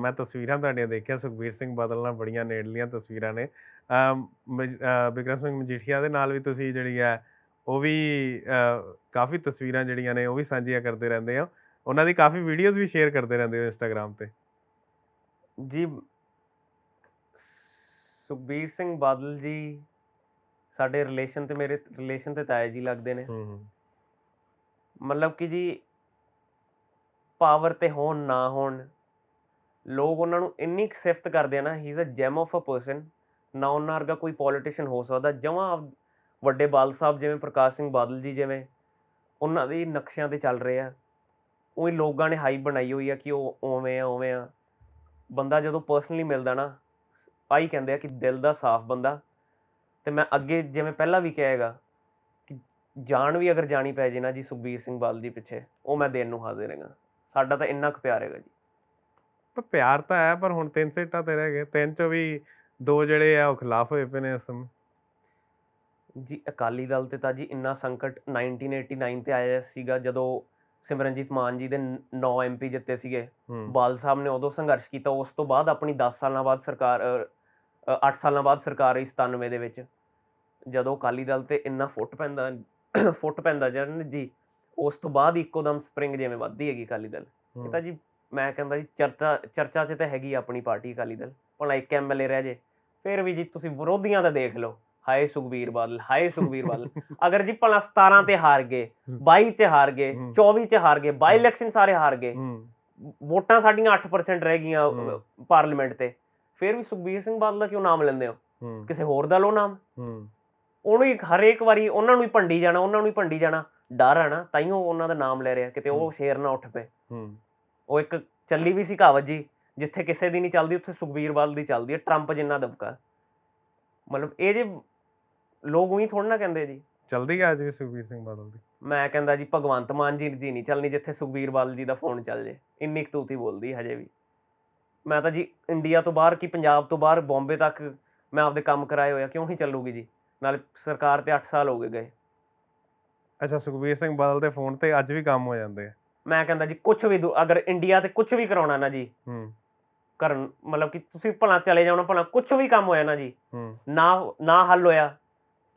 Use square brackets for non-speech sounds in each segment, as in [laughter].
ਮੈਂ ਤਸਵੀਰਾਂ ਤੁਹਾਡੀਆਂ ਦੇਖਿਆ ਸੁਖਬੀਰ ਸਿੰਘ ਬਾਦਲ ਨਾਲ ਬੜੀਆਂ ਨੇੜਲੀਆਂ ਤਸਵੀਰਾਂ ਨੇ। ਬਿਕਰਮ ਸਿੰਘ ਮਜੀਠੀਆ ਦੇ ਨਾਲ ਵੀ ਤੁਸੀਂ ਜਿਹੜੀ ਹੈ ਉਹ ਵੀ ਕਾਫੀ ਤਸਵੀਰਾਂ ਜਿਹੜੀਆਂ ਨੇ ਉਹ ਵੀ ਸਾਂਝੀਆਂ ਕਰਦੇ ਰਹਿੰਦੇ ਹੋ। ਉਹਨਾਂ ਦੀ ਕਾਫੀ ਵੀਡੀਓਜ਼ ਵੀ ਸ਼ੇਅਰ ਕਰਦੇ ਰਹਿੰਦੇ ਹੋ ਇੰਸਟਾਗ੍ਰam ਤੇ। ਜੀ ਸੁਖਬੀਰ ਸਿੰਘ ਬਾਦਲ ਜੀ ਸਾਡੇ ਰਿਲੇਸ਼ਨ ਤੇ ਮੇਰੇ ਰਿਲੇਸ਼ਨ ਤੇ ਤਾਇਆ ਜੀ ਲੱਗਦੇ ਨੇ। ਹੂੰ ਹੂੰ। ਮਤਲਬ ਕਿ ਜੀ ਪਾਵਰ ਤੇ ਹੋਣ ਨਾ ਹੋਣ ਲੋਕ ਉਹਨਾਂ ਨੂੰ ਇੰਨੀ ਕੁ ਸਿਫਤ ਕਰਦੇ ਆ ਨਾ he is a gem of a person ਨਾ ਉਹਨਾਂ ਵਰਗਾ ਕੋਈ ਪੋਲੀਟੀਸ਼ੀਅਨ ਹੋ ਸਕਦਾ, ਜਮਾਂ ਵੱਡੇ ਬਾਲ ਸਾਹਿਬ ਜਿਵੇਂ ਪ੍ਰਕਾਸ਼ ਸਿੰਘ ਬਾਦਲ ਜੀ ਜਿਵੇਂ, ਉਹਨਾਂ ਦੇ ਨਕਸ਼ਿਆਂ ਤੇ ਚੱਲ ਰਹੇ ਆ। ਉਹੀ ਲੋਕਾਂ ਨੇ ਹਾਈ ਬਣਾਈ ਹੋਈ ਆ ਕਿ ਉਹ ਉਵੇਂ ਆ ਉਵੇਂ ਆ। ਬੰਦਾ ਜਦੋਂ ਪਰਸਨਲੀ ਮਿਲਦਾ ਨਾ ਆਈ ਕਹਿੰਦੇ ਆ ਕਿ ਦਿਲ ਦਾ ਸਾਫ਼ ਬੰਦਾ। ਤੇ ਮੈਂ ਅੱਗੇ ਜਿਵੇਂ ਪਹਿਲਾਂ ਵੀ ਕਹੇਗਾ ਕਿ ਜਾਨ ਵੀ ਅਗਰ ਜਾਣੀ ਪੈ ਜੇ ਨਾ ਜੀ ਸੁਖਬੀਰ ਸਿੰਘ ਬਾਦਲ ਜੀ ਪਿੱਛੇ, ਉਹ ਮੈਂ ਦੇਣ ਨੂੰ ਹਾਜ਼ਰ ਹੈਗਾ। ਸਾਡਾ ਤਾਂ ਇੰਨਾ ਕੁ ਪਿਆਰ ਹੈਗਾ ਜੀ। ਪਰ ਪਿਆਰ ਤਾਂ ਹੈ ਪਰ ਹੁਣ ਤਿੰਨ ਸੀਟਾਂ ਤੇ ਰਹਿ ਗਏ। ਤਿੰਨ ਚੋਂ ਵੀ ਦੋ ਜਿਹੜੇ ਆ ਉਹ ਖਿਲਾਫ ਹੋਏ ਪਏ ਨੇ ਇਸ ਸਮੇਂ। ਜੀ ਅਕਾਲੀ ਦਲ ਤੇ ਤਾਂ ਜੀ ਇੰਨਾ ਸੰਕਟ 1989 ਤੇ ਆਇਆ ਸੀਗਾ ਜਦੋਂ ਸਿਮਰਨਜੀਤ ਮਾਨ ਜੀ ਦੇ 9 ਐਮਪੀ ਜਿੱਤੇ ਸੀਗੇ। ਬਾਲ ਸਾਹਿਬ ਨੇ ਉਦੋਂ ਸੰਘਰਸ਼ ਕੀਤਾ ਉਸ ਤੋਂ ਬਾਅਦ ਆਪਣੀ 10 ਸਾਲਾਂ ਬਾਅਦ ਸਰਕਾਰ 8 ਸਾਲਾਂ ਬਾਅਦ ਸਰਕਾਰ ਆਈ 97 ਦੇ ਵਿੱਚ। ਜਦੋਂ ਅਕਾਲੀ ਦਲ ਤੇ ਇੰਨਾ ਫੁੱਟ ਪੈਂਦਾ ਫੁੱਟ ਪੈਂਦਾ ਜਰਨ ਜੀ ਉਸ ਤੋਂ ਬਾਅਦ ਇੱਕੋਦਮ ਸਪਰਿੰਗ ਜਿਵੇਂ ਵੱਧਦੀ ਹੈਗੀ ਅਕਾਲੀ ਦਲ। ਇਹ। ਤਾਂ ਜੀ ਮੈਂ ਕਹਿੰਦਾ ਜੀ ਚਰਚਾ ਚਰਚਾ 'ਚ ਤਾਂ ਹੈਗੀ ਆਪਣੀ ਪਾਰਟੀ ਅਕਾਲੀ ਦਲ। ਭਲਾ ਇੱਕ ਐਮਐਲਏ ਰਹਿ ਜੇ ਫਿਰ ਵੀ ਜੀ ਤੁਸੀਂ ਵਿਰੋਧੀਆਂ ਦਾ ਦੇਖ ਲਓ। ਹਾਏ ਸੁਖਬੀਰ ਬਾਦਲ ਹਾਏ ਸੁਖਬੀਰ ਬਾਦਲ। [laughs] ਅਗਰ ਜੀ ਭਲਾ 17 ਤੇ ਹਾਰ ਗਏ 22 ਤੇ ਹਾਰ ਗਏ ਹੂੰ। 24 ਚ ਹਾਰ ਗਏ ਬਾਈ ਇਲੈਕਸ਼ਨ ਸਾਰੇ ਹਾਰ ਗਏ ਵੋਟਾਂ ਸਾਡੀਆਂ 8% ਰਹਿ ਗਈਆਂ। ਪਾਰਲੀਮੈਂਟ ਤੇ। ਫਿਰ ਵੀ ਸੁਖਬੀਰ ਸਿੰਘ ਬਾਦਲ ਦਾ ਕਿਉਂ ਨਾਮ ਲੈਂਦੇ ਹੋ? ਕਿਸੇ ਹੋਰ ਦਾ ਲਓ ਨਾਮ। ਉਹਨੂੰ ਹੀ ਹਰੇਕ ਵਾਰੀ ਉਹਨਾਂ ਨੂੰ ਹੀ ਭੰਡੀ ਜਾਣਾ ਉਹਨਾਂ ਨੂੰ ਹੀ ਭੰਡੀ ਜਾਣਾ। ਡਰ ਆ ਨਾ ਤਾਈਓ ਉਹਨਾਂ ਦਾ ਨਾਮ ਲੈ ਰਿਹਾ ਕਿਤੇ ਉਹ। ਸ਼ੇਰ ਨਾ ਉੱਠ ਪਏ। ਉਹ ਇੱਕ ਚੱਲੀ ਵੀ ਸੀ ਕਹਾਵਤ ਜੀ ਜਿੱਥੇ ਕਿਸੇ ਦੀ ਨਹੀਂ ਚੱਲਦੀ ਉੱਥੇ ਸੁਖਬੀਰ ਬਾਦਲ ਦੀ ਚੱਲਦੀ ਹੈ ਟਰੰਪ ਜਿੰਨਾ ਦਬਕਾ। ਮਤਲਬ ਇਹ ਜੇ ਲੋਕ ਉਹੀ ਥੋੜਾ ਨਾ ਕਹਿੰਦੇ ਜੀ। ਚਲਦੀ ਆ ਅੱਜ ਵੀ ਸੁਖਬੀਰ ਸਿੰਘ ਬਾਦਲ ਦੀ। ਮੈਂ ਕਹਿੰਦਾ ਜੀ ਭਗਵੰਤ ਮਾਨ ਜੀ ਦੀ ਨਹੀਂ ਚੱਲਣੀ ਜਿੱਥੇ ਸੁਖਬੀਰ ਬਾਦਲ ਜੀ ਦਾ ਫੋਨ ਚੱਲ ਜੇ। ਇੰਨੀ ਕੁ ਤੂਤੀ ਬੋਲਦੀ ਹਜੇ ਵੀ। ਮੈਂ ਤਾਂ ਜੀ ਇੰਡੀਆ ਤੋਂ ਬਾਹਰ ਕੀ ਪੰਜਾਬ ਤੋਂ ਬਾਹਰ ਬੰਬੇ ਤੱਕ ਮੈਂ ਆਪਦੇ ਕੰਮ ਕਰਾਏ ਹੋਇਆ ਕਿਉਂ ਨਹੀਂ ਚੱਲੂਗੀ ਜੀ? ਨਾਲੇ ਸਰਕਾਰ ਤੇ 8 ਸਾਲ ਹੋ ਗਏ ਗਏ। ਅੱਛਾ ਸੁਖਬੀਰ ਸਿੰਘ ਬਾਦਲ ਦੇ ਫੋਨ ਤੇ ਅੱਜ ਵੀ ਕੰਮ ਹੋ ਜਾਂਦੇ ਆ। ਮੈਂ ਕਹਿੰਦਾ ਜੀ ਕੁਝ ਵੀ ਦੂ- ਅਗਰ ਇੰਡੀਆ ਤੇ ਕੁਝ ਵੀ ਕਰਾਉਣਾ ਨਾ ਜੀ ਹੂੰ। ਕਰਨ ਮਤਲਬ ਕਿ ਤੁਸੀਂ ਭਲਾ ਚਲੇ ਜਾਣਾ ਭਲਾ ਕੁਝ ਵੀ ਕੰਮ ਹੋਇਆ ਨਾ ਜੀ ਹੂੰ। ਨਾ ਨਾ ਹੱਲ ਹੋਇਆ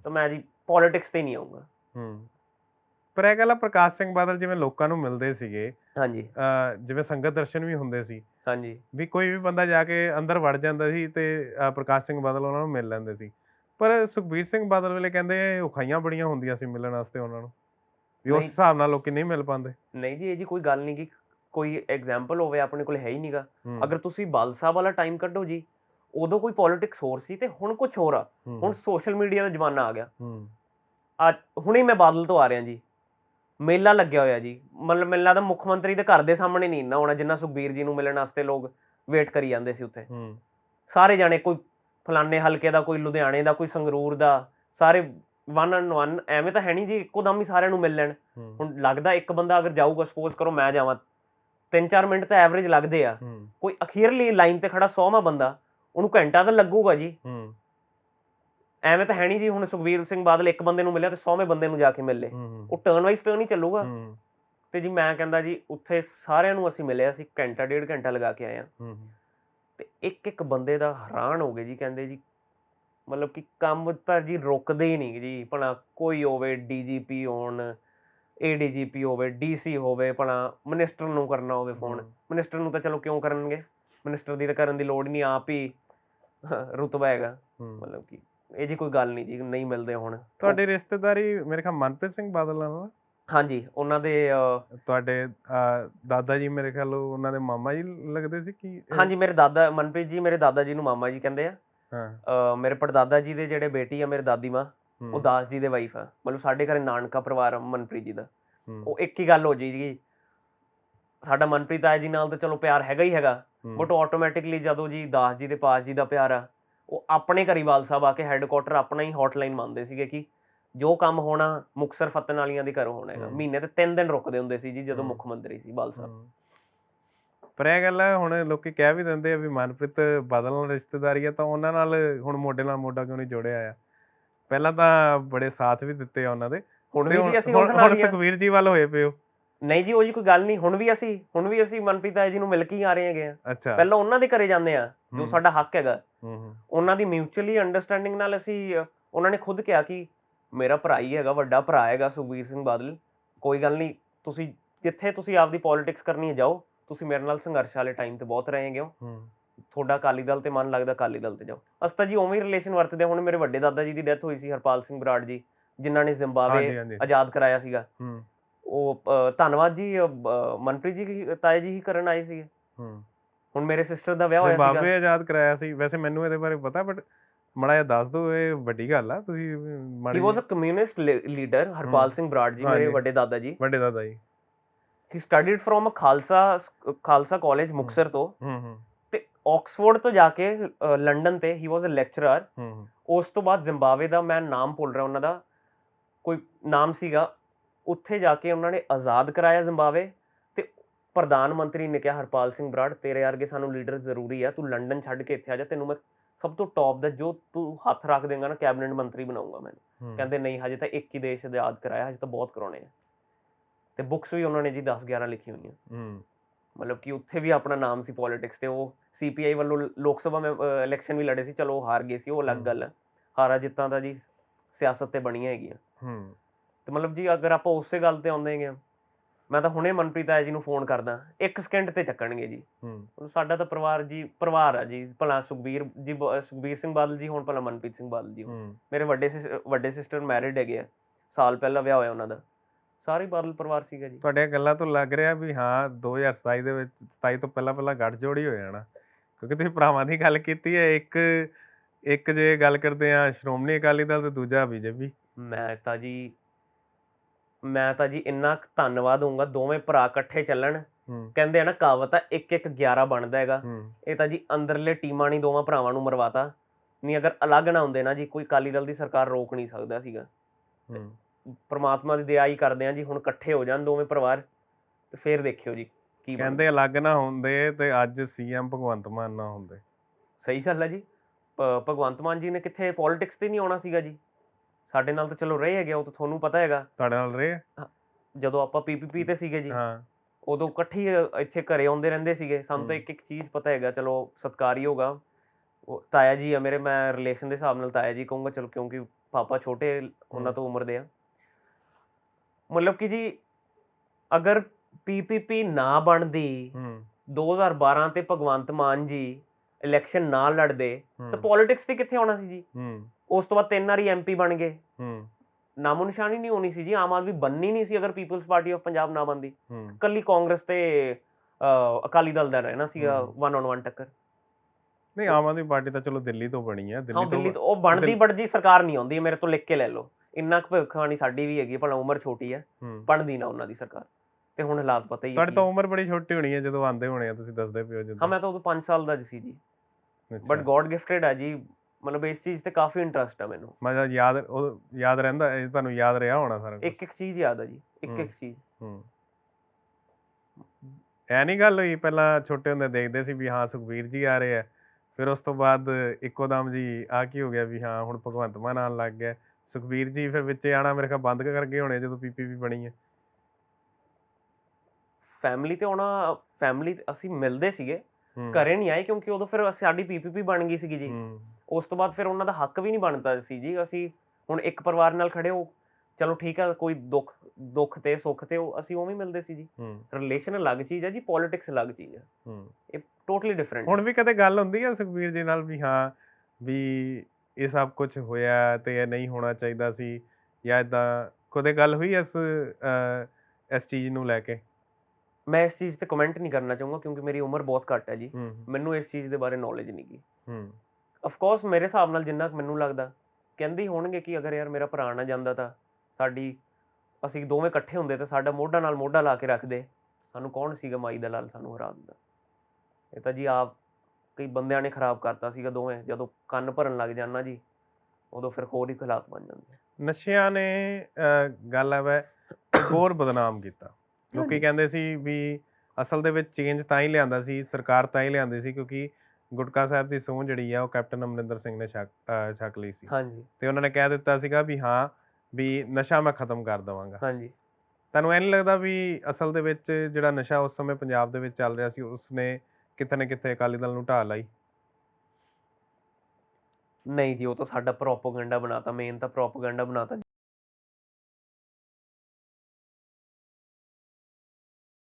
ਤਾਂ ਮੈਂ ਜੀ ਪੋਲਿਟਿਕਸ ਤੇ ਨਹੀਂ ਆਉਂਗਾ ਹੂੰ। ਪਰ ਇਹ ਗੱਲ ਆ ਪ੍ਰਕਾਸ਼ ਸਿੰਘ ਬਾਦਲ ਜਿਵੇਂ ਲੋਕਾਂ ਨੂੰ ਮਿਲਦੇ ਸੀਗੇ ਹਾਂਜੀ। ਅਹ ਜਿਵੇਂ ਸੰਗਤ ਦਰਸ਼ਨ ਵੀ ਹੁੰਦੇ ਸੀ ਹਾਂਜੀ। ਵੀ ਕੋਈ ਵੀ ਬੰਦਾ ਜਾ ਕੇ ਅੰਦਰ ਵੜ ਜਾਂਦਾ ਸੀ ਤੇ ਅਹ ਪ੍ਰਕਾਸ਼ ਸਿੰਘ ਬਾਦਲ ਉਹਨਾਂ ਨੂੰ ਮਿਲ ਲੈਂਦੇ ਸੀ। ਪਰ ਸੁਖਬੀਰ ਸਿੰਘ ਬਾਦਲ ਵੇਲੇ ਕਹਿੰਦੇ ਉਖਾਈਆਂ ਬੜੀਆਂ ਹੁੰਦੀਆਂ ਸੀ ਮਿਲਣ ਵਾਸਤੇ ਉਹਨਾਂ ਨੂੰ। ਵੀ ਉਸ ਨਹੀਂ। ਹਿਸਾਬ ਨਾਲ ਲੋਕੀ ਨਹੀਂ ਮਿਲ ਪਾਉਂਦੇ। ਨਹੀਂ ਜੀ ਇਹ ਜੀ ਕੋਈ ਗੱਲ ਨਹੀਂ ਕਿ ਕੋਈ ਐਗਜ਼ਾਮਪਲ ਹੋਵੇ ਆਪਣੇ ਕੋਲ ਹੈ ਹੀ ਨਹੀਂਗਾ ਹੂੰ, ਅਗਰ ਤੁਸੀਂ ਬਾਲਸਾ ਵਾਲਾ ਟਾਈਮ ਕੱਢੋ ਜੀ ਉਦੋਂ ਕੋਈ ਪੋਲਿਟਿਕਸ ਹੋਰ ਸੀ ਤੇ ਹੁਣ ਕੁਝ ਹੋਰ ਆ। ਹੂੰ, ਹੁਣ ਸੋਸ਼ਲ ਮੀਡੀਆ ਦਾ ਜ਼ਮਾਨਾ ਆ ਗਿਆ। ਹੂੰ। ਅੱਜ ਹੁਣੇ ਮੈਂ ਬਾਦਲ ਤੋਂ ਆ ਰਿਹਾ ਜੀ। ਮੇਲਾ ਲੱਗਿਆ ਹੋਇਆ ਜੀ। ਮਤਲਬ ਮੈਨੂੰ ਲੱਗਦਾ ਮੁੱਖ ਮੰਤਰੀ ਦੇ ਘਰ ਦੇ ਸਾਹਮਣੇ ਨਹੀਂ ਇੰਨਾ ਹੋਣਾ ਜਿੰਨਾ ਸੁਖਬੀਰ ਜੀ ਨੂੰ ਮਿਲਣ ਵਾਸਤੇ ਲੋਕ ਵੇਟ ਕਰੀ ਜਾਂਦੇ ਸੀ ਉੱਥੇ। ਹੂੰ। ਸਾਰੇ ਜਾਣੇ ਕੋਈ ਫਲਾਣੇ ਹਲਕੇ ਦਾ ਕੋਈ ਲੁਧਿਆਣੇ ਦਾ ਕੋਈ ਸੰਗਰੂਰ ਦਾ ਸਾਰੇ ਵਨ ਐਂਡ ਵਨ ਐਵੇਂ ਤਾਂ ਹੈ ਨਹੀਂ ਜੀ ਇੱਕੋ ਦਮ ਹੀ ਸਾਰਿਆਂ ਨੂੰ ਮਿਲ ਲੈਣ। ਹੁਣ ਲੱਗਦਾ ਇੱਕ ਬੰਦਾ ਅਗਰ ਜਾਊਗਾ ਸਪੋਜ਼ ਕਰੋ ਮੈਂ ਜਾਵਾਂ 3-4 ਮਿੰਟ ਤਾਂ ਐਵਰੇਜ ਲੱਗਦੇ ਆ। ਕੋਈ ਅਖੀਰਲੀ ਲਾਈਨ ਤੇ ਖੜਾ 100ਵਾਂ ਬੰਦਾ ਉਹਨੂੰ ਘੰਟਾ ਤਾਂ ਲੱਗੂਗਾ ਜੀ। ਐਵੇਂ ਤਾਂ ਹੈ ਨਹੀਂ ਜੀ ਹੁਣ ਸੁਖਬੀਰ ਸਿੰਘ ਬਾਦਲ ਇੱਕ ਬੰਦੇ ਨੂੰ ਮਿਲਿਆ ਤੇ 100ਵੇਂ ਬੰਦੇ ਨੂੰ ਜਾ ਕੇ ਮਿਲੇ। ਹੂੰ ਉਹ ਟਰਨ ਵਾਈਜ਼ ਟਰਨ ਹੀ ਚੱਲੂਗਾ। ਤੇ ਜੀ ਮੈਂ ਕਹਿੰਦਾ ਜੀ ਉੱਥੇ ਸਾਰਿਆਂ ਨੂੰ ਅਸੀਂ ਮਿਲੇ ਅਸੀਂ ਘੰਟਾ ਡੇਢ ਘੰਟਾ ਲਗਾ ਕੇ ਆਏ ਆ ਤੇ ਇੱਕ ਇੱਕ ਬੰਦੇ ਦਾ ਹੈਰਾਨ ਹੋ ਗਏ ਜੀ ਕਹਿੰਦੇ ਜੀ ਮਤਲਬ ਕਿ ਕੰਮ ਤਾਂ ਜੀ ਰੁਕਦੇ ਹੀ ਨਹੀਂ ਜੀ ਭਲਾ ਕੋਈ ਹੋਵੇ ਡੀਜੀਪੀ ਹੋਣ ਏਡੀਜੀਪੀ ਹੋਵੇ ਡੀਸੀ ਹੋਵੇ ਭਲਾ ਮਿਨਿਸਟਰ ਨੂੰ ਕਰਨਾ ਹੋਵੇ ਫੋਨ। ਮਿਨਿਸਟਰ ਨੂੰ ਤਾਂ ਚਲੋ ਕਿਉਂ ਕਰਨਗੇ? ਮਿਨਿਸਟਰ ਦੀ ਤਾਂ ਕਰਨ ਦੀ ਲੋੜ ਨਹੀਂ ਆਪ ਹੀ [laughs] ਰੁਤਬਾ ਹੈਗਾ। ਮਤਲਬ ਕਿ ਇਹ ਜੀ ਕੋਈ ਗੱਲ ਨਹੀਂ ਜੀ ਨਹੀਂ ਮਿਲਦੇ ਹੁਣ। ਤੁਹਾਡੀ ਰਿਸ਼ਤੇਦਾਰੀ ਮੇਰੇ ਖਿਆਲ ਮਨਪ੍ਰੀਤ ਸਿੰਘ ਬਾਦਲ ਨਾਲ? ਹਾਂਜੀ ਉਹਨਾਂ ਦੇ ਤੁਹਾਡੇ ਦਾਦਾ ਜੀ ਮੇਰੇ ਖਿਆਲ ਉਹ ਉਹਨਾਂ ਦੇ ਮਾਮਾ ਜੀ ਲੱਗਦੇ ਸੀ ਕਿ ਹਾਂਜੀ ਮੇਰੇ ਦਾਦਾ ਮਨਪ੍ਰੀਤ ਜੀ ਮੇਰੇ ਦਾਦਾ ਜੀ ਨੂੰ ਮਾਮਾ ਜੀ ਕਹਿੰਦੇ ਆ। ਹਾਂ। ਅਹ, ਮੇਰੇ ਪੜਦਾਦਾ ਜੀ ਦੇ ਜਿਹੜੇ ਬੇਟੀ ਆ ਮੇਰੇ ਦਾਦੀ ਮਾਂ ਉਹ ਦਾਸ ਜੀ ਦੇ ਵਾਈਫ ਆ। ਮਤਲਬ ਸਾਡੇ ਘਰੇ ਨਾਨਕਾ ਪਰਿਵਾਰ ਆ ਮਨਪ੍ਰੀਤ ਜੀ ਦਾ। ਉਹ ਇੱਕ ਹੀ ਗੱਲ ਹੋ ਜੀ ਜੀ। ਸਾਡਾ ਮਨਪ੍ਰੀਤ ਆਏ ਜੀ ਨਾਲ ਤਾਂ ਚਲੋ ਪਿਆਰ ਹੈਗਾ ਹੀ ਹੈਗਾ। ਬਟ ਆਟੋਮੈਟਿਕਲੀ ਜਦੋਂ ਜੀ ਦਾਸ ਜੀ ਦੇ ਪਾਸ ਜੀ ਦਾ ਪਿਆਰ ਆ ਉਹ ਆਪਣੇ ਘਰੀਵਾਲ ਸਾਹਿਬ ਆ ਕੇ ਹੈੱਡਕੁਆਟਰ ਆਪਣਾ ਹੀ ਹੌਟਲਾਈਨ ਮੰਨਦੇ ਸੀਗੇ ਕਿ ਜੋ ਕੰਮ ਹੋਣਾ ਮੁਕਸਰ ਫਤਨ ਵਾਲੀਆਂ ਦੇ ਘਰੋਂ ਹੋਣਾ ਹੈਗਾ। ਮਹੀਨੇ ਤੇ 3 ਦਿਨ ਰੁਕਦੇ ਹੁੰਦੇ ਸੀ ਜੀ ਜਦੋਂ। ਮੁੱਖ ਮੰਤਰੀ ਸੀ ਬਾਲ ਸਾਹਿਬ। ਪਰ ਇਹ ਗੱਲ ਹੈ ਹੁਣ ਲੋਕੀ ਕਹਿ ਵੀ ਦਿੰਦੇ ਆ ਵੀ ਮਨਪ੍ਰੀਤ ਬਾਦਲ ਨਾਲ ਰਿਸ਼ਤੇਦਾਰੀ ਆ ਤਾਂ ਉਹਨਾਂ ਨਾਲ ਹੁਣ ਮੋਢੇ ਨਾਲ ਮੋਢਾ ਕਿਉਂ ਨਹੀਂ ਜੋੜਿਆ ਆ? ਪਹਿਲਾਂ ਤਾਂ ਬੜੇ ਸਾਥ ਵੀ ਦਿੱਤੇ ਆ ਉਹਨਾਂ ਦੇ ਹੁਣ ਵੀ ਜੀ ਅਸੀਂ ਉਹਨਾਂ ਨਾਲ। ਸੁਖਵੀਰ ਜੀ ਵੱਲ ਹੋਏ ਹੋ। ਨਹੀਂ ਜੀ ਉਹ ਜੀ ਕੋਈ ਗੱਲ ਨਹੀਂ ਹੁਣ ਵੀ ਅਸੀਂ ਹੁਣ ਵੀ ਅਸੀਂ ਮਨਪ੍ਰੀਤ ਜੀ ਨੂੰ ਮਿਲ ਕੇ ਹੀ ਆ ਰਹੇ ਹੈਗੇ ਆ। ਪਹਿਲਾਂ ਉਹਨਾਂ ਦੇ ਘਰੇ ਜਾਂਦੇ ਆ ਜੋ। ਸਾਡਾ ਹੱਕ ਹੈਗਾ। ਉਹਨਾਂ ਦੀ ਮਿਊਚੁਅਲੀ ਅੰਡਰਸਟੈਂਡਿੰਗ ਨਾਲ ਅਸੀਂ ਉਹਨਾਂ ਨੇ ਖੁਦ ਕਿਹਾ ਕਿ ਮੇਰਾ ਭਰਾ ਹੀ ਹੈਗਾ ਵੱਡਾ ਭਰਾ ਹੈਗਾ ਸੁਖਬੀਰ ਸਿੰਘ ਬਾਦਲ। ਕੋਈ ਗੱਲ ਨਹੀਂ ਤੁਸੀਂ ਜਿੱਥੇ ਤੁਸੀਂ ਆਪਦੀ ਪੋਲਿਟਿਕਸ ਕਰਨੀ ਹੈ ਜਾਓ। ਤੁਸੀਂ ਮੇਰੇ ਨਾਲ ਸੰਘਰਸ਼ ਵਾਲੇ ਟਾਈਮ ਤੇ ਬਹੁਤ ਰਹੇ ਹੈਗੇ ਹੋ। ਤੁਹਾਡਾ ਅਕਾਲੀ ਦਲ ਤੇ ਮਨ ਲੱਗਦਾ ਅਕਾਲੀ ਦਲ ਤੇ ਜਾਓ। ਅਸੀਂ ਤਾਂ ਜੀ ਉਵੇਂ ਹੀ ਰਿਲੇਸ਼ਨ ਵਰਤਦੇ। ਹੁਣ ਮੇਰੇ ਵੱਡੇ ਦਾਦਾ ਜੀ ਦੀ ਡੈਥ ਹੋਈ ਸੀ ਹਰਪਾਲ ਸਿੰਘ ਬਰਾੜ ਜੀ ਜਿਨ੍ਹਾਂ ਨੇ ਜ਼ਿੰਬਾਬਵੇ ਆਜ਼ਾਦ ਕਰਾਇਆ ਸੀਗਾ। ਹੂੰ। ਉਹ ਧੰਨਵਾਦ ਜੀ ਮਨਪ੍ਰੀਤ ਜੀ ਤਾਏ ਜੀ ਹੀ ਕਰਨ ਆਏ ਸੀਗੇ। ਹੂੰ। ਹੁਣ ਮੇਰੇ ਸਿਸਟਰ ਦਾ ਵਿਆਹ ਹੋਇਆ ਸੀਗਾ। ਜ਼ਿੰਬਾਬਵੇ ਆਜ਼ਾਦ ਕਰਾਇਆ ਸੀ। ਵੈਸੇ ਮੈਨੂੰ ਇਹਦੇ ਬਾਰੇ ਪਤਾ ਬਟ ਮੜਾ ਜਿਹਾ ਦੱਸ ਦਿਓ ਇਹ ਵੱਡੀ ਗੱਲ ਆ। ਤੁਸੀਂ ਮਾੜੀ he was a communist leader Harpal Singh Brar ji ਮੇਰੇ। ਵੱਡੇ ਦਾਦਾ ਜੀ। ਵੱਡੇ ਦਾਦਾ ਜੀ। He studied from a Khalsa Khalsa college Muktsar ਤੋਂ। ਤੇ ਆਕਸਫੋਰਡ ਤੋਂ ਜਾ ਕੇ ਲੰਡਨ ਤੇ ਹੀ ਵਾਸ ਅ ਲੈਕਚਰਰ ਉਸ ਤੋਂ ਬਾਅਦ ਜ਼ਿੰਬਾਬਵੇ ਦਾ ਮੈਂ ਨਾਮ ਭੁੱਲ ਰਿਹਾ ਉਹਨਾਂ ਦਾ। ਕੋਈ ਨਾਮ ਸੀਗਾ। ਉੱਥੇ ਜਾ ਕੇ ਉਹਨਾਂ ਨੇ ਆਜ਼ਾਦ ਕਰਾਇਆ ਜ਼ਿੰਬਾਬਵੇ ਤੇ ਪ੍ਰਧਾਨ ਮੰਤਰੀ ਨੇ ਕਿਹਾ ਹਰਪਾਲ ਸਿੰਘ ਬਰਾੜ ਤੇਰੇ ਵਰਗੇ ਸਾਨੂੰ ਲੀਡਰ ਜ਼ਰੂਰੀ ਆ। ਤੂੰ ਲੰਡਨ ਛੱਡ ਕੇ ਇੱਥੇ ਆ ਜਾ। ਤੈਨੂੰ ਮੈਂ ਸਭ ਤੋਂ ਟੌਪ ਦਾ ਜੋ ਤੂੰ ਹੱਥ ਰੱਖ ਦੇਂਗਾ ਨਾ ਕੈਬਨਿਟ ਮੰਤਰੀ ਬਣਾਉਂਗਾ ਮੈਂ। ਕਹਿੰਦੇ ਨਹੀਂ ਹਜੇ ਤਾਂ ਇੱਕ ਹੀ ਦੇਸ਼ ਆਜ਼ਾਦ ਕਰਾਇਆ ਹਜੇ ਤਾਂ ਬਹੁਤ ਕਰਾਉਣੇ ਆ। ਤੇ ਬੁੱਕਸ ਵੀ ਉਹਨਾਂ ਨੇ ਜੀ 10 11 ਲਿਖੀ ਹੋਈਆਂ। ਹੂੰ। ਮਤਲਬ ਕਿ ਉੱਥੇ ਵੀ ਆਪਣਾ ਨਾਮ ਸੀ ਪੋਲਿਟਿਕਸ ਤੇ ਉਹ ਸੀਪੀਆਈ ਵੱਲੋਂ ਲੋਕ ਸਭਾ ਮੈਂ ਇਲੈਕਸ਼ਨ ਵੀ ਲੜੇ ਸੀ ਚਲੋ ਉਹ ਹਾਰ ਗਏ ਸੀ ਉਹ ਅਲੱਗ। ਗੱਲ ਹੈ ਹਾਰਾ ਜਿੱਤਾਂ ਦਾ ਜੀ ਸਿਆਸਤ ਤੇ ਬਣੀਆਂ ਹੈਗੀਆਂ। ਹੂੰ। ਤੇ ਮਤਲਬ ਜੀ ਅਗਰ ਆਪਾਂ ਉਸੇ ਗੱਲ ਤੇ ਆਉਂਦੇ ਹੈਗੇ ਮੈਂ ਤਾਂ ਹੁਣੇ ਮਨਪ੍ਰੀਤ ਆਇਆ ਜੀ ਨੂੰ ਫੋਨ ਕਰਦਾ ਇੱਕ ਸਕਿੰਟ ਤੇ ਚੱਕਣਗੇ ਜੀ। ਹੂੰ। ਸਾਡਾ ਤਾਂ ਪਰਿਵਾਰ ਜੀ ਪਰਿਵਾਰ ਆ ਜੀ ਭਲਾ ਸੁਖਬੀਰ ਜੀ ਸੁਖਬੀਰ ਸਿੰਘ ਬਾਦਲ ਜੀ ਹੁਣ ਭਲਾ ਮਨਪ੍ਰੀਤ ਸਿੰਘ ਬਾਦਲ ਜੀ। ਮੇਰੇ ਵੱਡੇ ਵੱਡੇ ਸਿਸਟਰ ਮੈਰਿਡ ਹੈਗੇ ਆ ਸਾਲ ਪਹਿਲਾਂ ਵਿਆਹ ਹੋਇਆ ਉਹਨਾਂ ਦਾ। ਸਾਰੇ ਬਾਦਲ ਪਰਿਵਾਰ ਸੀਗਾ ਜੀ। ਤੁਹਾਡੀਆਂ ਗੱਲਾਂ ਤੋਂ ਲੱਗ ਰਿਹਾ ਵੀ ਹਾਂ 2027 ਦੇ ਵਿੱਚ 27 ਤੋਂ ਪਹਿਲਾਂ ਪਹਿਲਾਂ ਗੱਠਜੋੜ ਹੀ ਹੋ ਜਾਣਾ। ਕਿਉਂਕਿ ਤੁਸੀਂ ਭਰਾਵਾਂ ਦੀ ਗੱਲ ਕੀਤੀ ਹੈ ਇੱਕ ਇੱਕ ਜੇ ਗੱਲ ਕਰਦੇ ਆ ਸ਼੍ਰੋਮਣੀ ਅਕਾਲੀ ਦਲ ਤੇ ਦੂਜਾ ਬੀਜੇਪੀ। ਮੈਂ ਤਾਂ ਜੀ ਮੈਂ ਤਾਂ ਜੀ ਇੰਨਾ ਧੰਨਵਾਦ ਹੋਊਂਗਾ ਦੋਵੇਂ ਭਰਾ ਇਕੱਠੇ ਚੱਲਣ। ਕਹਿੰਦੇ ਆ ਨਾ ਕਹਾਵਤ ਆ ਇੱਕ ਇੱਕ 11 ਬਣਦਾ ਹੈਗਾ। ਇਹ ਤਾਂ ਜੀ ਅੰਦਰਲੇ ਟੀਮਾਂ ਨਹੀਂ ਦੋਵਾਂ ਭਰਾਵਾਂ ਨੂੰ ਮਰਵਾਤਾ। ਨਹੀਂ ਅਗਰ ਅਲੱਗ ਨਾ ਹੁੰਦੇ ਨਾ ਜੀ ਕੋਈ ਅਕਾਲੀ ਦਲ ਦੀ ਸਰਕਾਰ ਰੋਕ ਨਹੀਂ ਸਕਦਾ ਸੀਗਾ। ਪ੍ਰਮਾਤਮਾ ਦੀ ਦਇਆ ਹੀ ਕਰਦੇ ਆ ਜੀ ਹੁਣ ਇਕੱਠੇ ਹੋ ਜਾਣ ਦੋਵੇਂ ਪਰਿਵਾਰ ਤੇ ਫੇਰ ਦੇਖਿਓ ਜੀ ਕੀ ਬਣਦਾ। ਕਹਿੰਦੇ ਅਲੱਗ ਨਾ ਹੁੰਦੇ ਤੇ ਅੱਜ ਸੀਐਮ ਭਗਵੰਤ ਮਾਨ ਨਾ ਹੁੰਦੇ। ਸਹੀ ਗੱਲ ਹੈ ਜੀ ਭ- ਭਗਵੰਤ ਮਾਨ ਜੀ ਨੇ ਕਿੱਥੇ ਪੋਲਿਟਿਕਸ ਤੇ ਨਹੀਂ ਆਉਣਾ ਸੀਗਾ ਜੀ। ਸਾਡੇ ਨਾਲ ਤਾਂ ਚਲੋ ਰਹੇ ਹੈਗੇ ਉਹ ਤਾਂ ਤੁਹਾਨੂੰ ਪਤਾ ਹੈਗਾ। ਤੁਹਾਡੇ ਨਾਲ ਰਹੇ ਜਦੋਂ ਆਪਾਂ ਪੀਪੀਪੀ ਤੇ ਸੀਗੇ ਜੀ ਹਾਂ। ਉਦੋਂ ਇਕੱਠੀ ਇੱਥੇ ਘਰੇ ਆਉਂਦੇ ਰਹਿੰਦੇ ਸੀਗੇ। ਸਾਨੂੰ ਤਾਂ ਹਮ। ਇੱਕ ਇੱਕ ਚੀਜ਼ ਪਤਾ ਹੈਗਾ ਚਲੋ ਸਤਿਕਾਰ ਹੀ ਹੋਗਾ ਉਹ ਤਾਇਆ ਜੀ ਆ ਮੇਰੇ ਮੈਂ ਰਿਲੇਸ਼ਨ ਦੇ ਹਿਸਾਬ ਨਾਲ ਤਾਇਆ ਜੀ ਕਹੂੰਗਾ ਚਲੋ ਕਿਉਂਕਿ ਪਾਪਾ ਛੋਟੇ ਉਹਨਾਂ ਹਮ। ਤੋਂ ਉਮਰ ਦੇ ਆ। ਮਤਲਬ ਕਿ ਜੀ ਅਗਰ ਪੀਪੀਪੀ ਨਾ ਬਣਦੀ ਹੂੰ। 2012 ਤੇ ਭਗਵੰਤ ਮਾਨ ਜੀ ਇਲੈਕਸ਼ਨ ਨਾ ਲੜਦੇ ਤਾਂ ਪੋਲਿਟਿਕਸ ਤੇ ਕਿੱਥੇ ਆਉਣਾ ਸੀ ਜੀ? ਹੂੰ। ਉਸ ਤੋਂ ਬਾਅਦ ਤਿੰਨ ਵਾਰੀ ਐਮਪੀ ਬਣ ਗਏ। ਹੂੰ। ਨਾਮੋ ਨਿਸ਼ਾਨੀ ਨਹੀਂ ਹੋਣੀ ਸੀ ਜੀ ਆਮ ਆਦਮੀ ਬੰਨੀ ਨਹੀਂ ਸੀ ਅਗਰ ਪੀਪਲਸ ਪਾਰਟੀ ਆਫ ਪੰਜਾਬ ਨਾ ਬਣਦੀ। ਹੂੰ। ਕੱਲੀ ਕਾਂਗਰਸ ਤੇ ਅਕਾਲੀ ਦਲ ਦਾ ਰਹਿਣਾ ਹਮ। ਵਨ ਔਨ ਵਨ ਟੱਕਰ। ਨਹੀਂ ਆਮ ਆਦਮੀ ਪਾਰਟੀ ਤਾਂ ਚਲੋ ਦਿੱਲੀ ਤੋਂ ਬਣੀ ਹੈ ਦਿੱਲੀ ਤੋਂ ਉਹ ਬਣਦੀ ਬਟ ਜੀ ਸਰਕਾਰ ਨਹੀਂ ਆਉਂਦੀ ਮੇਰੇ ਤੋਂ ਲਿਖ ਕੇ ਲੈ ਲਓ। ਇੰਨਾ ਕੁ ਭਵਿੱਖਬਾਣੀ ਸਾਡੀ ਵੀ ਹੈਗੀ ਭਲਾ ਉਮਰ ਛੋਟੀ ਹੈ। ਹੂੰ ਨਾ ਉਹਨਾਂ ਦੀ ਸਰਕਾਰ। ਤੇ ਹੁਣ ਹਾਲਾਤ ਪਤਾ ਹੀ ਹੈ ਤੁਹਾਡੀ ਤਾਂ। ਉਮਰ ਬੜੀ ਛੋਟੀ ਹੋਣੀ ਹੈ ਜਦੋਂ ਆਂਦੇ ਹੋਣੇ ਆ ਤੁਸੀਂ ਦੱਸਦੇ ਪਿਓ ਜਦੋਂ। ਹਾਂ ਮੈਂ ਤਾਂ ਉਦੋਂ 5 ਸਾਲ ਦਾ ਸੀ ਜੀ। ਬਟ ਗੋਡ ਗਿਫਟਡ ਹੈ ਜੀ। ਮਤਲਬ ਇਸ ਚੀਜ਼ ਤੇ ਕਾਫੀ ਇੰਟਰਸਟ ਹੈ ਮੈਨੂੰ। ਮਜ਼ਾ ਯਾਦ ਉਹ ਯਾਦ ਰਹਿੰਦਾ ਇਹ ਤੁਹਾਨੂੰ ਯਾਦ ਰਿਹਾ ਹੋਣਾ ਸਾਰਾ। ਇੱਕ ਇੱਕ ਚੀਜ਼ ਯਾਦ ਹੈ ਜੀ ਇੱਕ। ਇੱਕ ਚੀਜ਼। ਹੂੰ। ਐ ਨਹੀਂ ਗੱਲ ਹੋਈ ਪਹਿਲਾਂ ਛੋਟੇ ਹੁੰਦੇ ਦੇਖਦੇ ਸੀ ਵੀ ਹਾਂ ਸੁਖਬੀਰ ਜੀ ਆ ਰਹੇ ਆ। ਫਿਰ ਉਸ ਤੋਂ ਬਾਅਦ ਇੱਕੋ ਦਮ ਜੀ ਆ ਕੀ ਹੋ ਗਿਆ ਵੀ ਹਾਂ ਹੁਣ ਭਗਵੰਤ ਮਾਨ ਆਉਣ ਲੱਗ ਗਿਆ। ਸੁਖਬੀਰ ਜੀ ਫਿਰ ਵਿੱਚੇ ਆਣਾ ਮੇਰੇ ਖਿਆਲ ਬੰਦ ਕਰ ਗਏ ਹੋਣੇ ਜਦੋਂ ਪੀਪੀਪੀ ਬਣੀ ਹੈ ਫੈਮਿਲੀ ਤੇ ਆਉਣਾ ਫੈਮਿਲੀ ਅਸੀਂ ਮਿਲਦੇ ਸੀਗੇ ਘਰੇ ਨਹੀਂ ਆਏ ਕਿਉਂਕਿ ਉਦੋਂ ਫਿਰ ਸਾਡੀ ਪੀਪੀਪੀ ਬਣ ਗਈ ਸੀਗੀ ਜੀ। ਉਸ ਤੋਂ ਬਾਅਦ ਫਿਰ ਉਹਨਾਂ ਦਾ ਹੱਕ ਵੀ ਨਹੀਂ ਬਣਦਾ ਸੀ ਜੀ। ਅਸੀਂ ਹੁਣ ਇੱਕ ਪਰਿਵਾਰ ਨਾਲ ਖੜੇ ਹੋ ਚਲੋ ਠੀਕ ਆ ਕੋਈ ਦੁੱਖ ਦੁੱਖ ਤੇ ਸੁੱਖ ਤੇ ਅਸੀਂ ਉਵੇਂ ਮਿਲਦੇ ਸੀ ਜੀ। ਰਿਲੇਸ਼ਨ ਅਲੱਗ ਚੀਜ਼ ਹੈ ਜੀ ਪੋਲਿਟਿਕਸ ਅਲੱਗ ਚੀਜ਼ ਹੈ ਹੂੰ। ਇਹ ਟੋਟਲੀ ਡਿਫਰੈਂਟ ਹੁਣ ਵੀ ਕਦੇ ਗੱਲ ਹੁੰਦੀ ਹੈ ਸੁਖਬੀਰ ਜੀ ਨਾਲ ਵੀ ਹਾਂ ਵੀ ਇਹ ਸਭ ਕੁਝ ਹੋਇਆ ਤੇ ਇਹ ਨਹੀਂ ਹੋਣਾ ਚਾਹੀਦਾ ਸੀ ਜਾਂ ਇਦਾਂ ਕਦੇ ਗੱਲ ਹੋਈ ਇਸ ਇਸ ਚੀਜ਼ ਨੂੰ ਲੈ ਕੇ? ਮੈਂ ਇਸ ਚੀਜ਼ ਤੇ ਕਮੈਂਟ ਨਹੀਂ ਕਰਨਾ ਚਾਹੂੰਗਾ ਕਿਉਂਕਿ ਮੇਰੀ ਉਮਰ ਬਹੁਤ ਘੱਟ ਹੈ ਜੀ। ਮੈਨੂੰ ਇਸ ਚੀਜ਼ ਦੇ ਬਾਰੇ ਨੌਲੇਜ ਨਹੀਂ ਗੀ। ਹੂੰ। ਆਫ ਕੋਰਸ ਮੇਰੇ ਹਿਸਾਬ ਨਾਲ ਜਿੰਨਾ ਕੁ ਮੈਨੂੰ ਲੱਗਦਾ ਕਹਿੰਦੇ ਹੋਣਗੇ ਕਿ ਅਗਰ ਯਾਰ ਮੇਰਾ ਭਰਾ ਨਾ ਜਾਂਦਾ ਤਾਂ ਸਾਡੀ ਅਸੀਂ ਦੋਵੇਂ ਇਕੱਠੇ ਹੁੰਦੇ ਤਾਂ ਸਾਡਾ ਮੋਢਾ ਨਾਲ ਮੋਢਾ ਲਾ ਕੇ ਰੱਖਦੇ। ਸਾਨੂੰ ਕੌਣ ਸੀਗਾ ਮਾਈ ਦਾ ਲਾਲ ਸਾਨੂੰ ਹਰਾ ਦਿੰਦਾ ਇਹ ਤਾਂ ਜੀ ਆਪ ਕਈ ਬੰਦਿਆਂ ਨੇ ਖਰਾਬ ਕਰਤਾ ਸੀਗਾ ਦੋਵੇਂ ਜਦੋਂ ਕੰਨ ਭਰਨ ਲੱਗ ਜਾਣਾ ਜੀ ਉਦੋਂ ਫਿਰ ਹੋਰ ਹੀ ਹਾਲਾਤ ਬਣ ਜਾਂਦੇ ਨਸ਼ਿਆਂ ਨੇ ਗੱਲ ਹੈ ਵੈ ਹੋਰ ਬਦਨਾਮ ਕੀਤਾ। ਲੋਕੀ ਹਾਂਜੀ। ਕਹਿੰਦੇ ਸੀ ਵੀ ਅਸਲ ਦੇ ਵਿੱਚ ਚੇਂਜ ਤਾਂ ਹੀ ਲਿਆਂਦਾ ਸੀ ਸਰਕਾਰ ਤਾਂ ਹੀ ਲਿਆਂਦੀ ਸੀ ਕਿਉਂਕਿ ਗੁਟਕਾ ਸਾਹਿਬ ਦੀ ਸਹੁੰ ਜਿਹੜੀ ਆ ਉਹ ਕੈਪਟਨ ਅਮਰਿੰਦਰ ਸਿੰਘ ਨੇ ਛਕ ਲਈ ਸੀ। ਹਾਂਜੀ। ਤੇ ਉਹਨਾਂ ਨੇ ਕਹਿ ਦਿੱਤਾ ਸੀਗਾ ਵੀ ਹਾਂ ਵੀ ਨਸ਼ਾ ਮੈਂ ਖਤਮ ਕਰ ਦਵਾਂਗਾ। ਹਾਂਜੀ। ਤੁਹਾਨੂੰ ਐਂ ਨਹੀਂ ਲੱਗਦਾ ਵੀ ਅਸਲ ਦੇ ਵਿੱਚ ਜਿਹੜਾ ਨਸ਼ਾ ਉਸ ਸਮੇਂ ਪੰਜਾਬ ਦੇ ਵਿੱਚ ਚੱਲ ਰਿਹਾ ਸੀ ਉਸਨੇ ਕਿਤੇ ਨਾ ਕਿਤੇ ਅਕਾਲੀ ਦਲ ਨੂੰ ਢਾਹ ਲਾਈ। ਨਹੀਂ ਜੀ, ਉਹ ਤਾਂ ਸਾਡਾ ਪ੍ਰੋਪਗੈਂਡਾ ਬਣਾਤਾ ਮੇਨ ਤਾਂ ਪ੍ਰੋਪਗੈਂਡਾ ਬਣਾਤਾ।